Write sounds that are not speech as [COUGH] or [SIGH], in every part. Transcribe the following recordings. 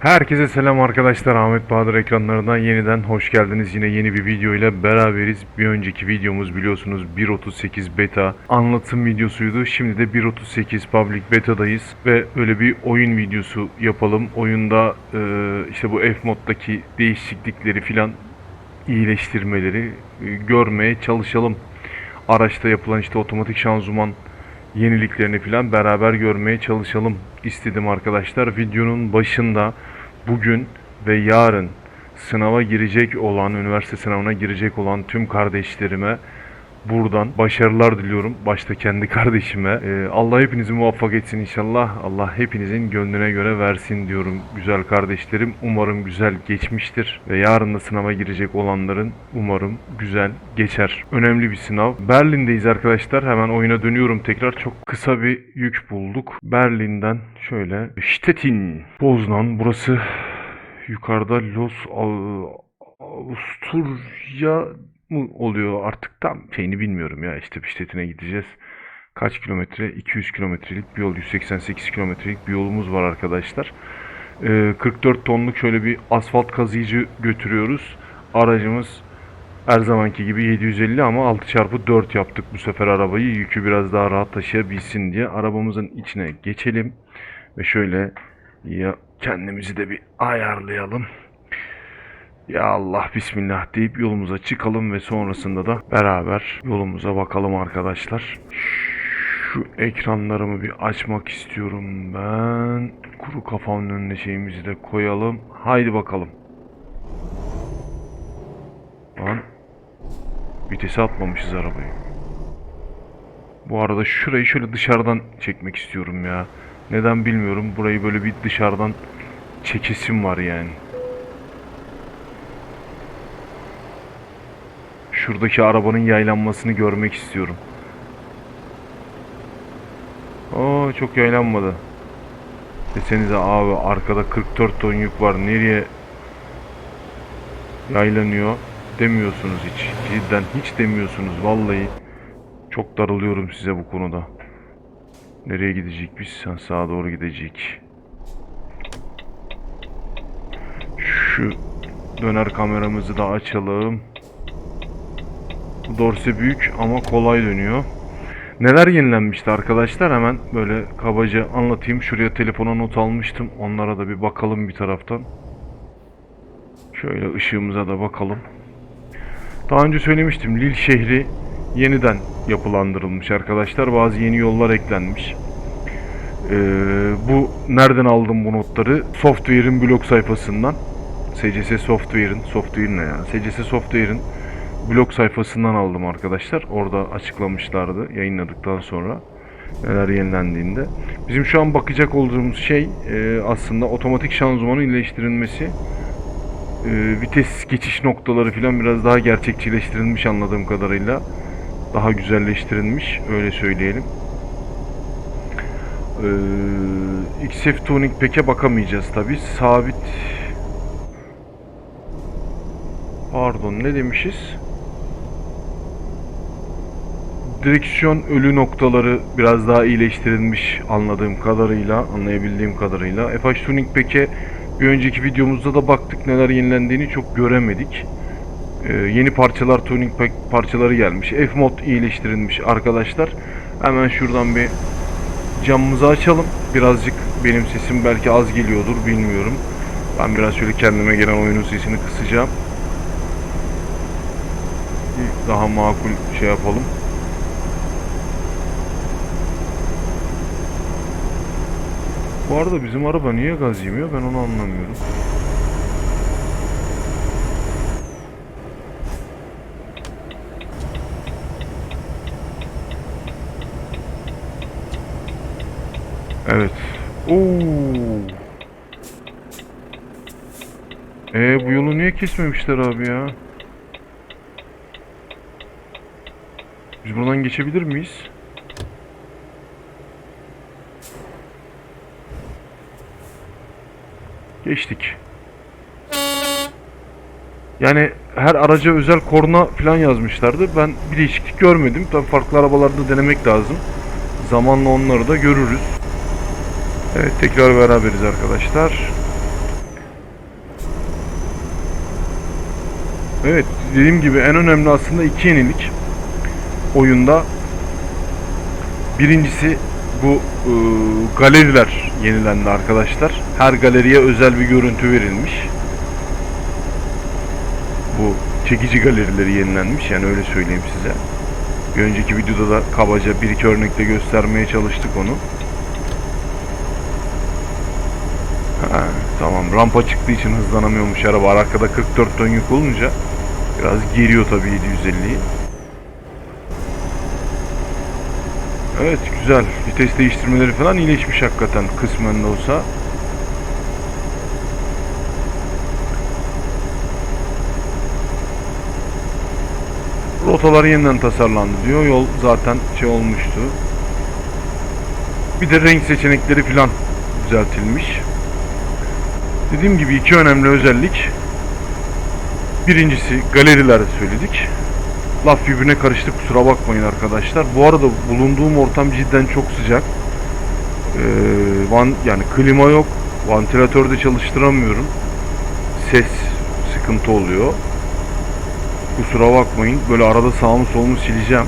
Herkese selam arkadaşlar. Ahmet Bahadır ekranlarından yeniden hoş geldiniz. Yine yeni bir video ile beraberiz. Bir önceki videomuz biliyorsunuz 1.38 beta anlatım videosuydu. Şimdi de 1.38 public beta'dayız ve öyle bir oyun videosu yapalım. Oyunda e, işte bu F moddaki değişiklikleri filan iyileştirmeleri e, görmeye çalışalım. Araçta yapılan işte otomatik şanzıman yeniliklerini falan beraber görmeye çalışalım istedim arkadaşlar. Videonun başında bugün ve yarın sınava girecek olan, üniversite sınavına girecek olan tüm kardeşlerime buradan başarılar diliyorum. Başta kendi [LAUGHS] kardeşime. Ee, Allah hepinizi muvaffak etsin inşallah. Allah hepinizin gönlüne göre versin diyorum güzel kardeşlerim. Umarım güzel geçmiştir. Ve yarın da sınava girecek olanların umarım güzel geçer. Önemli bir sınav. Berlin'deyiz arkadaşlar. Hemen oyuna dönüyorum tekrar. Çok kısa bir yük bulduk. Berlin'den şöyle. Stettin. Poznan. Burası yukarıda Los Avusturya mı oluyor artık tam şeyini bilmiyorum ya işte Stettin'e gideceğiz. Kaç kilometre? 200 kilometrelik bir yol, 188 kilometrelik bir yolumuz var arkadaşlar. Ee, 44 tonluk şöyle bir asfalt kazıyıcı götürüyoruz. Aracımız her zamanki gibi 750 ama 6x4 yaptık bu sefer arabayı. Yükü biraz daha rahat taşıyabilsin diye. Arabamızın içine geçelim. Ve şöyle ya kendimizi de bir ayarlayalım. Ya Allah bismillah deyip yolumuza çıkalım ve sonrasında da beraber yolumuza bakalım arkadaşlar. Şu ekranlarımı bir açmak istiyorum ben. Kuru kafamın önüne şeyimizi de koyalım. Haydi bakalım. Lan. Vitesi atmamışız arabayı. Bu arada şurayı şöyle dışarıdan çekmek istiyorum ya. Neden bilmiyorum. Burayı böyle bir dışarıdan çekesim var yani. Şuradaki arabanın yaylanmasını görmek istiyorum. Oo çok yaylanmadı. Desenize abi arkada 44 ton yük var. Nereye yaylanıyor demiyorsunuz hiç. Cidden hiç demiyorsunuz vallahi. Çok darılıyorum size bu konuda. Nereye gidecek biz? Sağa doğru gidecek. Şu döner kameramızı da açalım. Dorse büyük ama kolay dönüyor. Neler yenilenmişti arkadaşlar hemen böyle kabaca anlatayım. Şuraya telefona not almıştım. Onlara da bir bakalım bir taraftan. Şöyle ışığımıza da bakalım. Daha önce söylemiştim Lille şehri yeniden yapılandırılmış arkadaşlar. Bazı yeni yollar eklenmiş. Ee, bu nereden aldım bu notları? Software'in blog sayfasından. SCS Software'in, software ne ya? SCS Software'in blog sayfasından aldım arkadaşlar. Orada açıklamışlardı yayınladıktan sonra neler yenilendiğinde. Bizim şu an bakacak olduğumuz şey e, aslında otomatik şanzımanın iyileştirilmesi. E, vites geçiş noktaları falan biraz daha gerçekçileştirilmiş anladığım kadarıyla. Daha güzelleştirilmiş öyle söyleyelim. Ee, XF Tuning Pack'e bakamayacağız tabi. Sabit Pardon ne demişiz? Direksiyon ölü noktaları biraz daha iyileştirilmiş anladığım kadarıyla, anlayabildiğim kadarıyla. FH Tuning Pack'e bir önceki videomuzda da baktık neler yenilendiğini çok göremedik. Ee, yeni parçalar, tuning pack parçaları gelmiş. F-Mod iyileştirilmiş arkadaşlar. Hemen şuradan bir camımızı açalım. Birazcık benim sesim belki az geliyordur bilmiyorum. Ben biraz şöyle kendime gelen oyunun sesini kısacağım. Daha makul şey yapalım. Bu arada bizim araba niye gaz yemiyor ben onu anlamıyorum. Evet. Oo. Ee bu yolu niye kesmemişler abi ya? Biz buradan geçebilir miyiz? Geçtik. Yani her araca özel korna falan yazmışlardı. Ben bir değişiklik görmedim. Tabi farklı arabalarda denemek lazım. Zamanla onları da görürüz. Evet tekrar beraberiz arkadaşlar. Evet dediğim gibi en önemli aslında iki yenilik oyunda. Birincisi e, galeriler yenilendi arkadaşlar. Her galeriye özel bir görüntü verilmiş. Bu çekici galerileri yenilenmiş yani öyle söyleyeyim size. Bir önceki videoda da kabaca bir iki örnekle göstermeye çalıştık onu. Ha, tamam rampa çıktığı için hızlanamıyormuş araba. Arkada 44 ton yük olunca biraz geriyor tabii 750'yi. Evet güzel. Vites değiştirmeleri falan iyileşmiş hakikaten kısmen de olsa. Rotalar yeniden tasarlandı diyor. Yol zaten şey olmuştu. Bir de renk seçenekleri falan düzeltilmiş. Dediğim gibi iki önemli özellik. Birincisi galeriler söyledik. Laf birbirine karıştı kusura bakmayın arkadaşlar. Bu arada bulunduğum ortam cidden çok sıcak. Ee, van, yani klima yok. Vantilatör de çalıştıramıyorum. Ses sıkıntı oluyor. Kusura bakmayın. Böyle arada sağımı solumu sileceğim.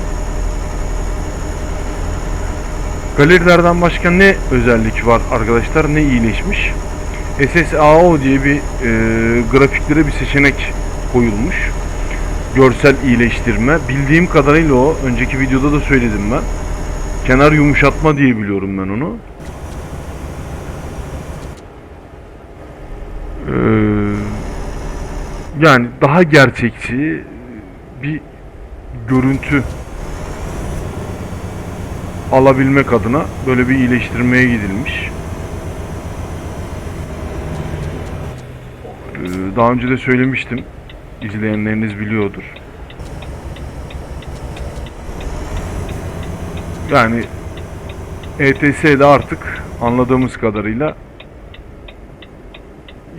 Galerilerden başka ne özellik var arkadaşlar? Ne iyileşmiş? SSAO diye bir e, grafiklere bir seçenek koyulmuş. Görsel iyileştirme. Bildiğim kadarıyla o. Önceki videoda da söyledim ben. Kenar yumuşatma diye biliyorum ben onu. Ee, yani daha gerçekçi bir görüntü alabilmek adına böyle bir iyileştirmeye gidilmiş. Ee, Daha önce de söylemiştim. İzleyenleriniz biliyordur. Yani ETS'de artık anladığımız kadarıyla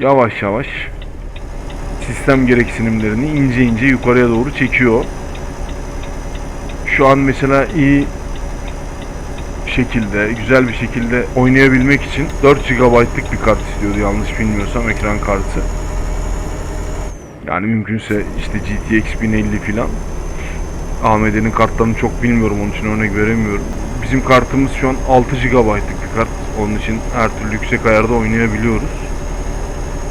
yavaş yavaş sistem gereksinimlerini ince ince yukarıya doğru çekiyor. Şu an mesela iyi şekilde, güzel bir şekilde oynayabilmek için 4 GB'lık bir kart istiyordu yanlış bilmiyorsam ekran kartı. Yani mümkünse işte GTX 1050 filan. AMD'nin kartlarını çok bilmiyorum onun için örnek veremiyorum. Bizim kartımız şu an 6 GB'lık bir kart. Onun için her türlü yüksek ayarda oynayabiliyoruz.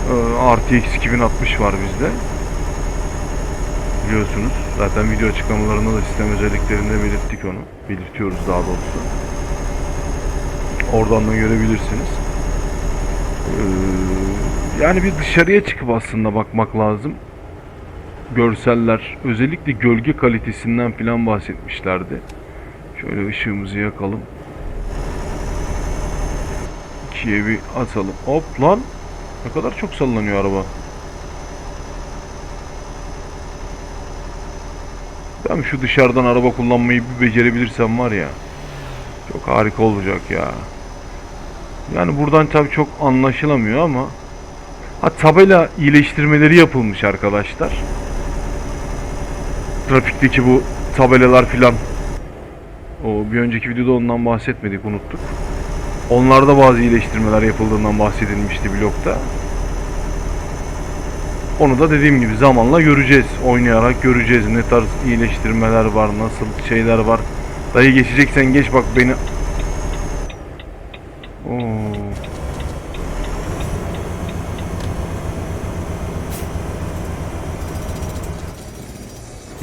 Ee, RTX 2060 var bizde. Biliyorsunuz. Zaten video açıklamalarında da sistem özelliklerinde belirttik onu. Belirtiyoruz daha doğrusu. Oradan da görebilirsiniz. Ee, yani bir dışarıya çıkıp aslında bakmak lazım. Görseller, özellikle gölge kalitesinden filan bahsetmişlerdi. Şöyle ışığımızı yakalım. İkiye bir atalım. Hop lan! Ne kadar çok sallanıyor araba. Ben şu dışarıdan araba kullanmayı bir becerebilirsem var ya. Çok harika olacak ya. Yani buradan tabii çok anlaşılamıyor ama ha tabela iyileştirmeleri yapılmış arkadaşlar. Trafikteki bu tabelalar filan. O bir önceki videoda ondan bahsetmedik, unuttuk. Onlarda bazı iyileştirmeler yapıldığından bahsedilmişti blokta. Onu da dediğim gibi zamanla göreceğiz. Oynayarak göreceğiz ne tarz iyileştirmeler var, nasıl şeyler var. Dayı geçeceksen geç bak beni.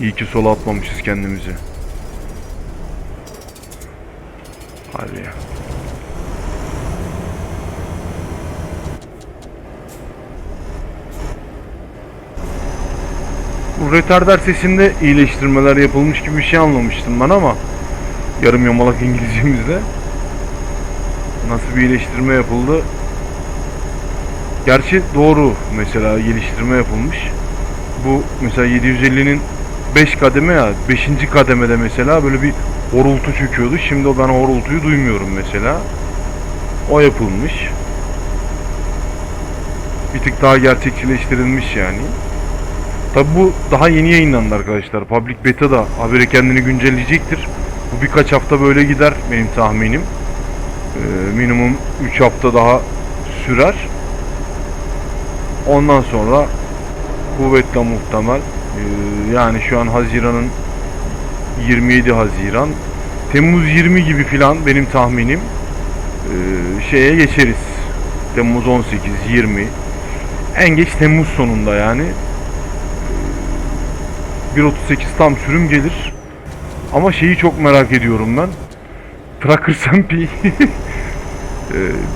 İyi ki sola atmamışız kendimizi. Hadi ya. Bu retarder sesinde iyileştirmeler yapılmış gibi bir şey anlamıştım ben ama yarım yamalak İngilizcemizde nasıl bir iyileştirme yapıldı gerçi doğru mesela geliştirme yapılmış bu mesela 750'nin 5 kademe ya 5. kademede mesela böyle bir horultu çöküyordu şimdi o ben horultuyu duymuyorum mesela o yapılmış bir tık daha gerçekçileştirilmiş yani Tabi bu daha yeni yayınlandı arkadaşlar. Public Beta da haberi kendini güncelleyecektir. Bu birkaç hafta böyle gider benim tahminim. Ee, minimum 3 hafta daha sürer. Ondan sonra kuvvetle muhtemel Ee, yani şu an Haziran'ın 27 Haziran. Temmuz 20 gibi filan benim tahminim. Ee, şeye geçeriz. Temmuz 18, 20. En geç Temmuz sonunda yani. Ee, 1.38 tam sürüm gelir. Ama şeyi çok merak ediyorum ben. Tracker SMP e,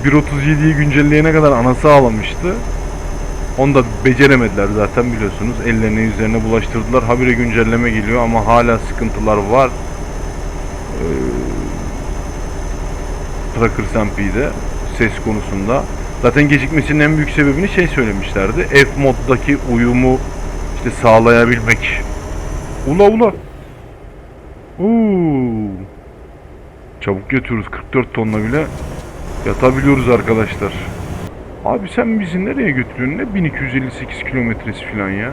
1.37'yi güncelleyene kadar anası ağlamıştı. Onu da beceremediler zaten biliyorsunuz. Ellerine yüzlerine bulaştırdılar. Habire güncelleme geliyor ama hala sıkıntılar var. Ee, Tracker SMP'de ses konusunda. Zaten gecikmesinin en büyük sebebini şey söylemişlerdi. F moddaki uyumu işte sağlayabilmek. Ula ula. Uuu. Çabuk götürürüz 44 tonla bile yatabiliyoruz arkadaşlar. Abi sen bizi nereye götürüyorsun? Ne 1258 kilometresi falan ya?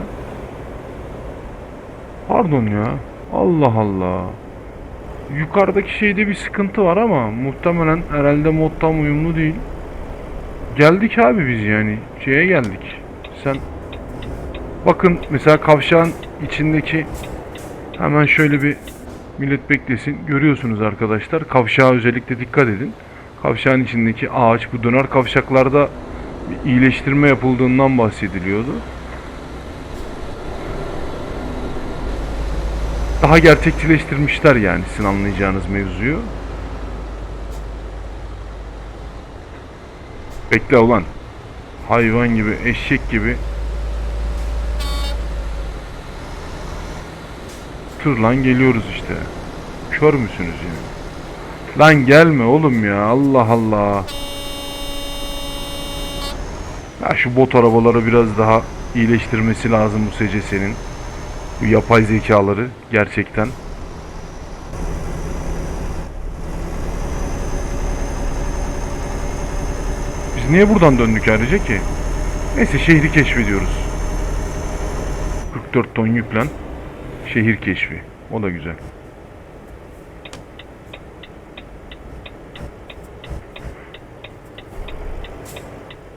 Pardon ya. Allah Allah. Yukarıdaki şeyde bir sıkıntı var ama muhtemelen herhalde mod tam uyumlu değil. Geldik abi biz yani. Şeye geldik. Sen bakın mesela kavşağın içindeki hemen şöyle bir millet beklesin. Görüyorsunuz arkadaşlar. Kavşağa özellikle dikkat edin. Kavşağın içindeki ağaç bu döner kavşaklarda iyileştirme yapıldığından bahsediliyordu. Daha gerçekçileştirmişler yani sizin anlayacağınız mevzuyu. Bekle ulan. Hayvan gibi, eşek gibi. Tır lan geliyoruz işte. Kör müsünüz yani? Lan gelme oğlum ya. Allah Allah. Ya şu bot arabaları biraz daha iyileştirmesi lazım bu SCS'nin. Bu yapay zekaları gerçekten. Biz niye buradan döndük ayrıca ki? Neyse şehri keşfediyoruz. 44 ton yüklen. Şehir keşfi. O da güzel.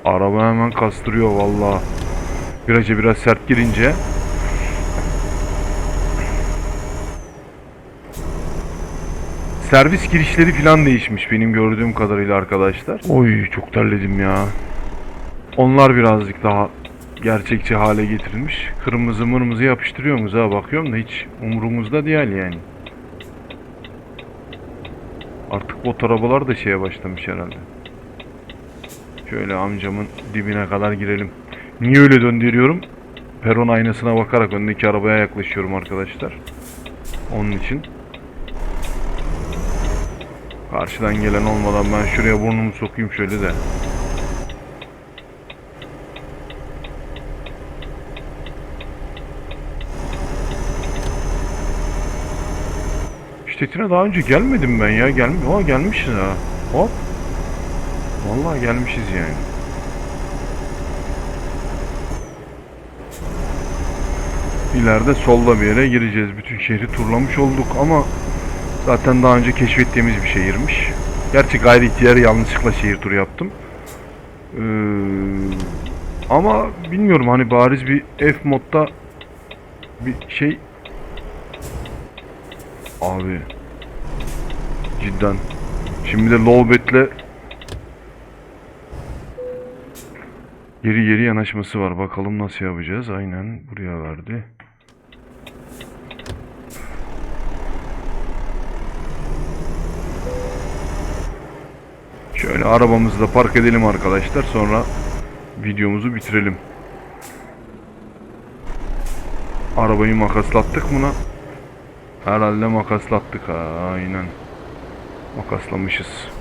Araba hemen kastırıyor valla. Viraja biraz sert girince. Servis girişleri falan değişmiş benim gördüğüm kadarıyla arkadaşlar. Oy çok terledim ya. Onlar birazcık daha gerçekçi hale getirilmiş. Kırmızı mırmızı yapıştırıyor muyuz ha bakıyorum da hiç umurumuzda değil yani. Artık bot arabalar da şeye başlamış herhalde. Şöyle amcamın dibine kadar girelim. Niye öyle döndürüyorum? Peron aynasına bakarak öndeki arabaya yaklaşıyorum arkadaşlar. Onun için. Karşıdan gelen olmadan ben şuraya burnumu sokayım şöyle de. Ştetine daha önce gelmedim ben ya. Gel Aa, gelmişiz ha. Hop. Vallahi gelmişiz yani. İleride solda bir yere gireceğiz. Bütün şehri turlamış olduk ama zaten daha önce keşfettiğimiz bir şehirmiş. Gerçi gayri ihtiyar yanlışlıkla şehir turu yaptım. Ee, ama bilmiyorum hani bariz bir F modda bir şey Abi cidden şimdi de lowbetle geri geri yanaşması var. Bakalım nasıl yapacağız. Aynen buraya verdi. Şöyle arabamızı da park edelim arkadaşlar. Sonra videomuzu bitirelim. Arabayı makaslattık mı lan? Herhalde makaslattık. Aynen. Makaslamışız.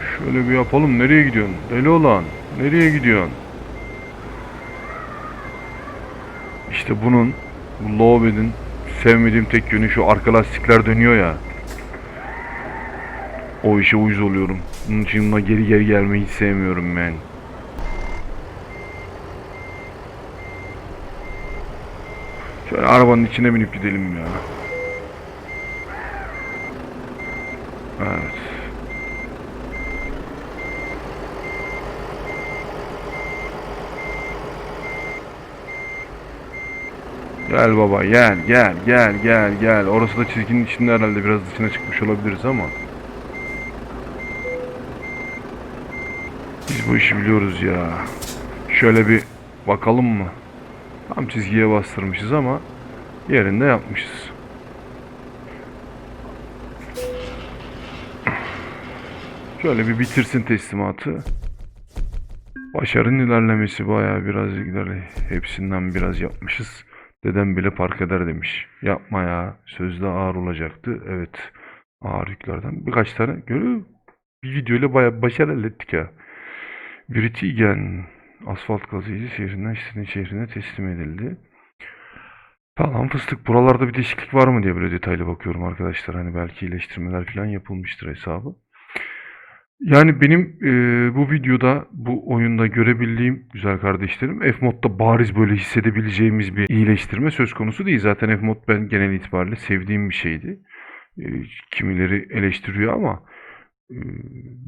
Şöyle bir yapalım. Nereye gidiyorsun? Deli olan. Nereye gidiyorsun? İşte bunun, bu Lowbed'in sevmediğim tek yönü şu arka lastikler dönüyor ya. O işe uyuz oluyorum. Bunun için buna geri geri gelmeyi hiç sevmiyorum ben. Şöyle arabanın içine binip gidelim ya. Gel baba gel gel gel gel gel. Orası da çizginin içinde herhalde biraz dışına çıkmış olabiliriz ama. Biz bu işi biliyoruz ya. Şöyle bir bakalım mı? Tam çizgiye bastırmışız ama yerinde yapmışız. Şöyle bir bitirsin teslimatı. Başarının ilerlemesi bayağı biraz ilerle. Hepsinden biraz yapmışız. Dedem bile park eder demiş. Yapma ya. Sözde ağır olacaktı. Evet. Ağır yüklerden. Birkaç tane görüyor. Bir videoyla bayağı başarı elde ettik ya. Britigen asfalt kazıyıcı şehrinden istediğin şehrine teslim edildi. Falan fıstık. Buralarda bir değişiklik var mı diye böyle detaylı bakıyorum arkadaşlar. Hani belki iyileştirmeler falan yapılmıştır hesabı. Yani benim e, bu videoda, bu oyunda görebildiğim güzel kardeşlerim F-Mod'da bariz böyle hissedebileceğimiz bir iyileştirme söz konusu değil. Zaten F-Mod ben genel itibariyle sevdiğim bir şeydi. E, kimileri eleştiriyor ama e,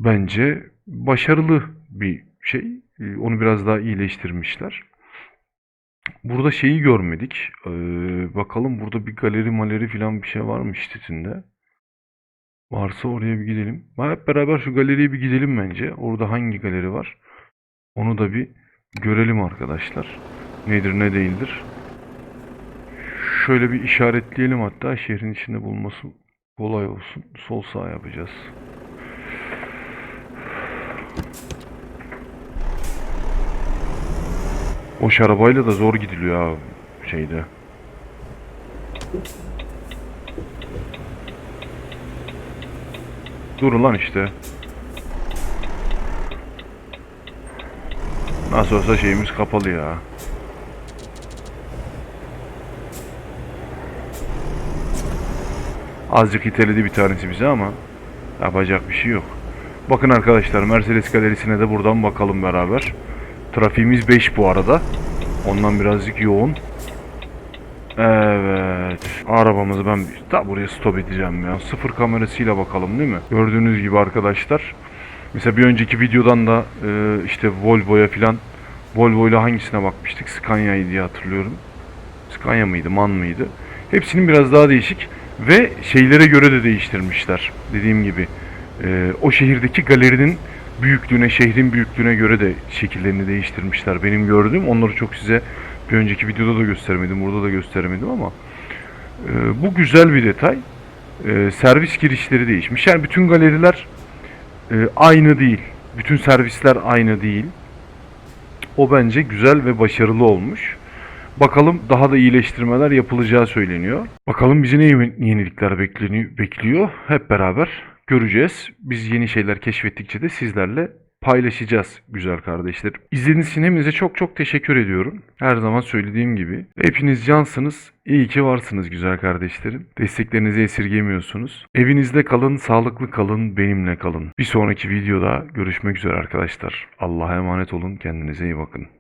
bence başarılı bir şey. E, onu biraz daha iyileştirmişler. Burada şeyi görmedik. E, bakalım burada bir galeri maleri falan bir şey var mı şiddetinde? Varsa oraya bir gidelim. Hep beraber şu galeriye bir gidelim bence. Orada hangi galeri var? Onu da bir görelim arkadaşlar. Nedir ne değildir. Şöyle bir işaretleyelim hatta şehrin içinde bulması kolay olsun. Sol sağ yapacağız. Boş arabayla da zor gidiliyor ha şeyde. Durun lan işte. Nasıl olsa şeyimiz kapalı ya. Azıcık iteledi bir tanesi bize ama yapacak bir şey yok. Bakın arkadaşlar Mercedes galerisine de buradan bakalım beraber. Trafiğimiz 5 bu arada. Ondan birazcık yoğun. Evet. Arabamızı ben ta buraya stop edeceğim ya. Sıfır kamerasıyla bakalım değil mi? Gördüğünüz gibi arkadaşlar. Mesela bir önceki videodan da e, işte Volvo'ya filan Volvo ile hangisine bakmıştık? Scania'yı diye hatırlıyorum. Scania mıydı, MAN mıydı? Hepsinin biraz daha değişik ve şeylere göre de değiştirmişler. Dediğim gibi e, o şehirdeki galerinin büyüklüğüne, şehrin büyüklüğüne göre de şekillerini değiştirmişler. Benim gördüğüm onları çok size bir önceki videoda da göstermedim, burada da göstermedim ama e, bu güzel bir detay. E, servis girişleri değişmiş. Yani bütün galeriler e, aynı değil. Bütün servisler aynı değil. O bence güzel ve başarılı olmuş. Bakalım daha da iyileştirmeler yapılacağı söyleniyor. Bakalım bizi ne yeni- yenilikler bekleniyor, bekliyor. Hep beraber göreceğiz. Biz yeni şeyler keşfettikçe de sizlerle paylaşacağız güzel kardeşlerim. İzlediğiniz için hepinize çok çok teşekkür ediyorum. Her zaman söylediğim gibi. Hepiniz cansınız. İyi ki varsınız güzel kardeşlerim. Desteklerinizi esirgemiyorsunuz. Evinizde kalın, sağlıklı kalın, benimle kalın. Bir sonraki videoda görüşmek üzere arkadaşlar. Allah'a emanet olun. Kendinize iyi bakın.